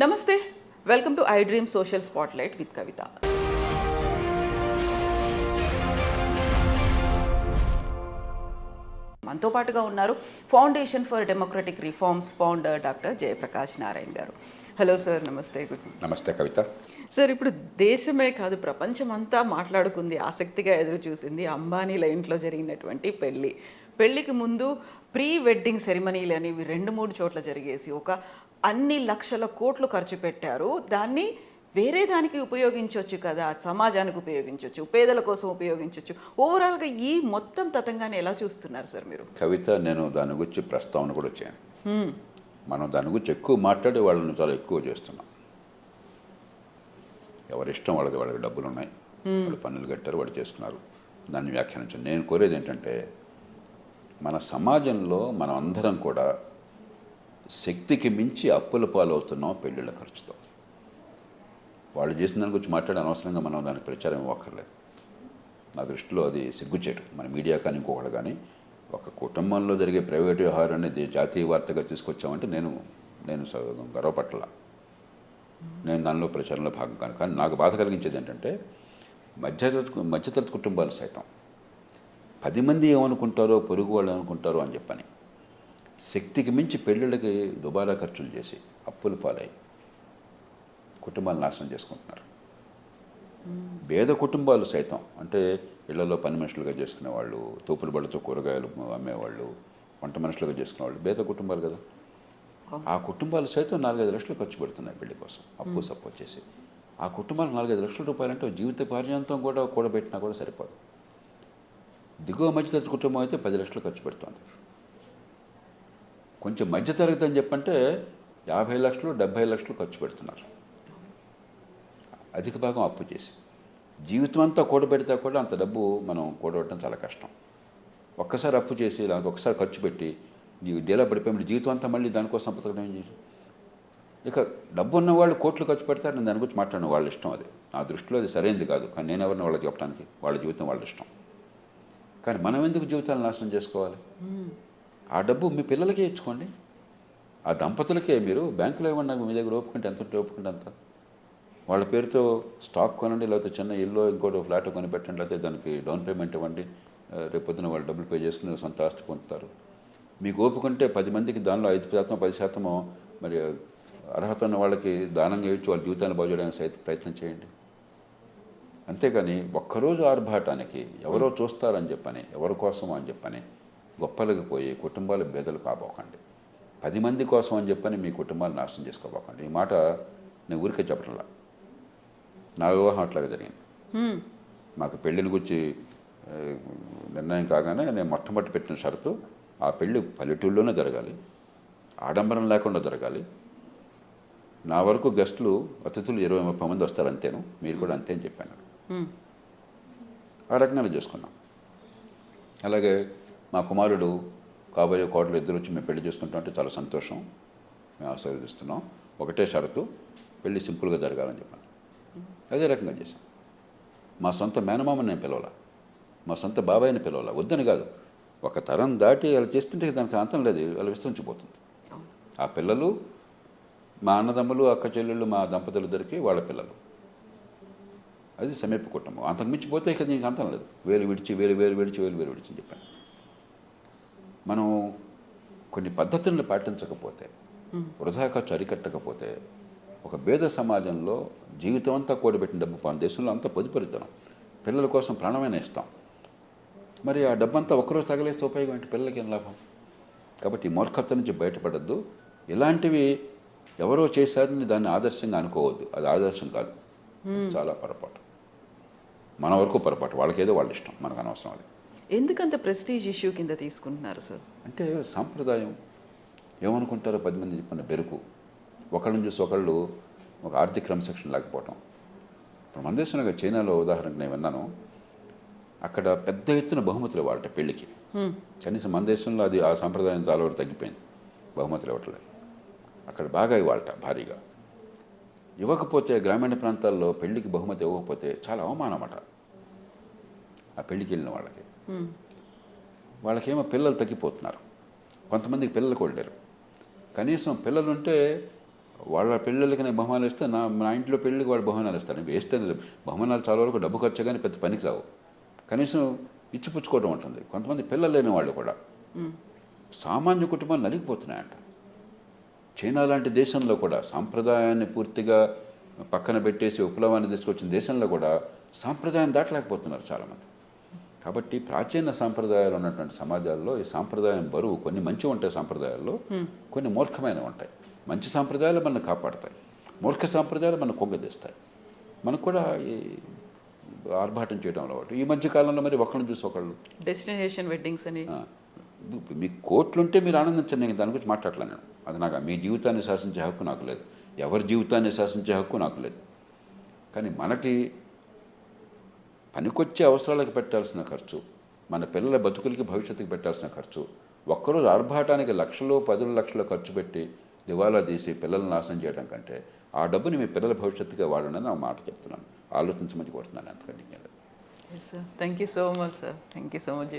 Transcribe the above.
Namaste welcome to I Dream social spotlight with Kavitha. మనతో పాటుగా ఉన్నారు foundation for democratic reforms founder doctor Jayaprakash Narayana garu. Hello sir నమస్తే good నమస్తే కవిత. Sir ఇప్పుడు దేశమే కాదు ప్రపంచమంతా మాట్లాడుకుంది ఆసక్తిగా ఎదురు చూసింది అంబానీల ఇంట్లో జరిగినటువంటి పెళ్ళి పెళ్ళికి ముందు ప్రీ వెడ్డింగ్ సెరిమనీలు అనేవి రెండు మూడు చోట్ల జరిగేసి ఒక అన్ని లక్షల కోట్లు ఖర్చు పెట్టారు. దాన్ని వేరే దానికి ఉపయోగించవచ్చు కదా సమాజానికి ఉపయోగించవచ్చు పేదల కోసం ఉపయోగించవచ్చు ఓవరాల్గా ఈ మొత్తం తతంగాన్ని ఎలా చూస్తున్నారు సార్ మీరు? కవిత నేను దాని గురించి ప్రస్తావన కూడా వచ్చాను. మనం దాని గురించి ఎక్కువ మాట్లాడి వాళ్ళని చాలా ఎక్కువ చేస్తున్నాం. ఎవరి ఇష్టం వాళ్ళకి వాళ్ళకి డబ్బులు ఉన్నాయి. వాళ్ళు పన్నులు కట్టారు వాళ్ళు చేసుకున్నారు. దాన్ని వ్యాఖ్యానించాను నేను కోరేది ఏంటంటే మన సమాజంలో మనం అందరం కూడా శక్తికి మించి అప్పుల పాలవుతున్నాం పెళ్ళిళ్ళ ఖర్చుతో. వాళ్ళు చేసిన దాని గురించి మాట్లాడే అనవసరంగా మనం దానికి ప్రచారం ఇవ్వక్కర్లేదు. నా దృష్టిలో అది సిగ్గుచేటు. మన మీడియా కానీ ఇంకొకటి కానీ ఒక కుటుంబంలో జరిగే ప్రైవేట్ వ్యవహారాన్ని జాతీయ వార్తగా తీసుకొచ్చామంటే నేను నేను స- గర్వపట్ల నేను దానిలో ప్రచారంలో భాగం కాను. కానీ నాకు బాధ కలిగించేది ఏంటంటే మధ్యతరగతి మధ్యతరగతి కుటుంబాలు సైతం పది మంది ఏమనుకుంటారో పొరుగు వాళ్ళు అనుకుంటారో అని చెప్పని శక్తికి మించి పెళ్ళిళ్ళకి దుబారా ఖర్చులు చేసి అప్పులు పాలై కుటుంబాలు నాశనం చేసుకుంటున్నారు. పేద కుటుంబాలు సైతం అంటే ఇళ్ళలో పని మనుషులుగా చేసుకునే వాళ్ళు తోపుల బళ్ళతో కూరగాయలు అమ్మేవాళ్ళు వంట మనుషులుగా చేసుకునే వాళ్ళు పేద కుటుంబాలు కదా. ఆ. కుటుంబాలు సైతం నాలుగైదు లక్షలు ఖర్చు పెడుతున్నాయి పెళ్ళి కోసం అప్పు సప్పు వచ్చేసి ఆ కుటుంబాలకు నాలుగైదు లక్షల రూపాయలంటే జీవిత పర్యంతం కూడా కూడబెట్టినా కూడా సరిపోదు. దిగువ మధ్యతరగతి కుటుంబం అయితే పది లక్షలు ఖర్చు పెడుతుంది. కొంచెం మధ్యతరగతి అని చెప్పంటే యాభై లక్షలు డెబ్భై లక్షలు ఖర్చు పెడుతున్నారు. అధిక భాగం అప్పు చేసి. జీవితం అంతా కూడబెడితే కూడా అంత డబ్బు మనం కూడబెట్టడం చాలా కష్టం. ఒక్కసారి అప్పు చేసి దానికి ఒకసారి ఖర్చు పెట్టి నీవు డేలా పడిపోయి జీవితం అంతా మళ్ళీ దానికోసం బతకడం ఏం చేసి ఇక డబ్బు ఉన్న వాళ్ళు కోట్లు ఖర్చు పెడతారు నేను దాని గురించి మాట్లాడిన వాళ్ళ ఇష్టం అది. నా దృష్టిలో అది సరైనది కాదు కానీ నేను ఎవరిని వాళ్ళకి చెప్పడానికి? వాళ్ళ జీవితం వాళ్ళ ఇష్టం. కానీ మనం ఎందుకు జీవితాలు నాశనం చేసుకోవాలి? ఆ డబ్బు మీ పిల్లలకే ఇచ్చుకోండి. ఆ దంపతులకే మీరు బ్యాంకులో ఇవ్వండి నాకు మీ దగ్గర ఒప్పుకుంటే ఎంత ఉంటే ఒప్పుకుంటే అంత. వాళ్ళ పేరుతో స్టాక్ కొనండి లేకపోతే చిన్న ఇల్లు ఇంకోటి ఫ్లాట్ కొని పెట్టండి లేకపోతే దానికి డౌన్ పేమెంట్ ఇవ్వండి. రేపొద్దున వాళ్ళు డబ్బులు పే చేసుకుని సొంత ఆస్తి పొందుతారు. మీకు ఓపుకుంటే పది మందికి దానిలో ఐదు శాతం పది శాతమో మరి అర్హత ఉన్న వాళ్ళకి దానంగా ఇచ్చి వాళ్ళ జీవితాన్ని బాగుచేయడానికి సైతం ప్రయత్నం చేయండి. అంతేగాని ఒక్కరోజు ఆర్భాటానికి ఎవరో చూస్తారని చెప్పని ఎవరి కోసమో అని చెప్పని గొప్పలకు పోయి కుటుంబాలు బెదలు కాబోకండి. పది మంది కోసం అని చెప్పని మీ కుటుంబాలు నాశనం చేసుకోబోకండి. ఈ మాట నేను ఊరికే చెప్పడంలా నా వివాహం అట్లాగే జరిగింది. మాకు పెళ్ళిని గురించి నిర్ణయం కాగానే నేను మొట్టమొదటి పెట్టిన షరతు ఆ పెళ్ళి పల్లెటూళ్ళలోనే జరగాలి. ఆడంబరం లేకుండా జరగాలి. నా వరకు గెస్టులు అతిథులు ఇరవై ముప్పై మంది వస్తారు అంతేను. మీరు కూడా అంతే అని చెప్పాను. ఆ రకంగానే చేసుకున్నాం. అలాగే మా కుమారుడు కాబోయే కోటలు ఇద్దరు వచ్చి మేము పెళ్ళి చేసుకుంటామంటే చాలా సంతోషం. మేము ఆశీర్వదిస్తున్నాం. ఒకటే షరతు పెళ్ళి సింపుల్గా జరగాలని చెప్పాను అదే రకంగా చేశాం. మా సొంత మేనమామని నేను పిలవాల. మా సొంత బాబాయ్ని పిలవాల. వద్దని కాదు. ఒక తరం దాటి అలా చేస్తుంటే దానికి అంతం లేదు. అలా విస్తరించిపోతుంది ఆ పిల్లలు మా అన్నదమ్ములు అక్క చెల్లెళ్ళు మా దంపతులు దొరికి వాళ్ళ పిల్లలు. అది సమీప కుటుంబం. అంతకు మించిపోతే ఇక దీనికి అంతం లేదు. వేలు విడిచి వేలు వేలు విడిచి వేలు వేలు విడిచి అని చెప్పాను. మనం కొన్ని పద్ధతులను పాటించకపోతే వృధా ఖర్చు అరికట్టకపోతే ఒక భేద సమాజంలో జీవితం అంతా కూడబెట్టిన డబ్బు మన దేశంలో అంతా పొదుపరితనం పిల్లల కోసం ప్రాణమైన ఇస్తాం. మరి ఆ డబ్బంతా ఒక్కరోజు తగలేస్తే ఉపయోగం ఏంటి? పిల్లలకి ఏం లాభం? కాబట్టి ఈ మూర్ఖత్వం నుంచి బయటపడద్దు. ఇలాంటివి ఎవరో చేశారని దాన్ని ఆదర్శంగా అనుకోవద్దు. అది ఆదర్శం కాదు. చాలా పొరపాటు. మన వరకు పొరపాటు. వాళ్ళకేదో వాళ్ళ ఇష్టం. మనకు అనవసరం అది. ఎందుకంత ప్రెస్టీజ్ ఇష్యూ కింద తీసుకుంటున్నారు సార్ అంటే సాంప్రదాయం ఏమనుకుంటారో పది మంది చెప్పిన బెరుకు. ఒకళ్ళని చూసి ఒకళ్ళు ఒక ఆర్థిక క్రమశిక్షణ లేకపోవటం. ఇప్పుడు మన దేశంలో చైనాలో ఉదాహరణకు నేను విన్నాను. అక్కడ పెద్ద ఎత్తున బహుమతులు ఇవ్వాలట పెళ్ళికి హ్మ్. కనీసం మన దేశంలో అది ఆ సాంప్రదాయం చాలా వరకు తగ్గిపోయింది. బహుమతులు ఇవ్వట్లేదు అక్కడ బాగా ఇవ్వాలట భారీగా. ఇవ్వకపోతే గ్రామీణ ప్రాంతాల్లో పెళ్ళికి బహుమతి ఇవ్వకపోతే చాలా అవమానమట ఆ పెళ్ళికి వెళ్ళిన వాళ్ళకి. వాళ్ళకేమో పిల్లలు తగ్గిపోతున్నారు. కొంతమందికి పిల్లలు కూడా లేరు. కనీసం పిల్లలుంటే వాళ్ళ పెళ్ళిళ్ళకి నేను బహుమానాలు ఇస్తే నా నా ఇంట్లో పెళ్ళికి వాడు బహుమానాలు ఇస్తాను వేస్తే బహుమానాలు చాలా వరకు డబ్బు ఖర్చు కానీ పెద్ద పనికి రావు. కనీసం ఇచ్చిపుచ్చుకోవడం ఉంటుంది. కొంతమంది పిల్లలు లేని వాళ్ళు కూడా. సామాన్య కుటుంబాలు నలిగిపోతున్నాయంట. చైనా లాంటి దేశంలో కూడా సాంప్రదాయాన్ని పూర్తిగా పక్కన పెట్టేసి విప్లవాన్ని తీసుకొచ్చిన దేశంలో కూడా సాంప్రదాయం దాటలేకపోతున్నారు చాలామంది. కాబట్టి ప్రాచీన సాంప్రదాయాలు ఉన్నటువంటి సమాజాల్లో ఈ సాంప్రదాయం బరువు కొన్ని మంచి ఉంటాయి సాంప్రదాయాల్లో కొన్ని మూర్ఖమైనవి ఉంటాయి. మంచి సాంప్రదాయాలు మనల్ని కాపాడతాయి. మూర్ఖ సాంప్రదాయాలు మనకు కొంగదీస్తాయి మనకు కూడా ఈ ఆర్భాటం చేయడం అలవాటు. ఈ మధ్య కాలంలో మరి ఒకళ్ళని చూసి ఒకళ్ళు. డెస్టినేషన్ వెడ్డింగ్స్ అని. మీ కోట్లుంటే మీరు ఆనందించండి నేను దాని గురించి మాట్లాడలే నేను. అది నాకు మీ జీవితాన్ని శాసించే హక్కు నాకు లేదు. ఎవరి జీవితాన్ని శాసించే హక్కు నాకు లేదు. కానీ మనకి పనికొచ్చే అవసరాలకు పెట్టాల్సిన ఖర్చు మన పిల్లల బతుకులకి భవిష్యత్తుకి పెట్టాల్సిన ఖర్చు ఒక్కరోజు ఆర్భాటానికి లక్షలు పదుల లక్షలు ఖర్చు పెట్టి దివాలా తీసి పిల్లల్ని నాశనం చేయడం కంటే ఆ డబ్బుని మీ పిల్లల భవిష్యత్తుగా వాడండి నా మాట చెప్తున్నాను. ఆలోచించమని కోరుతున్నాను. అంతకంటే thank you so much sir thank you so much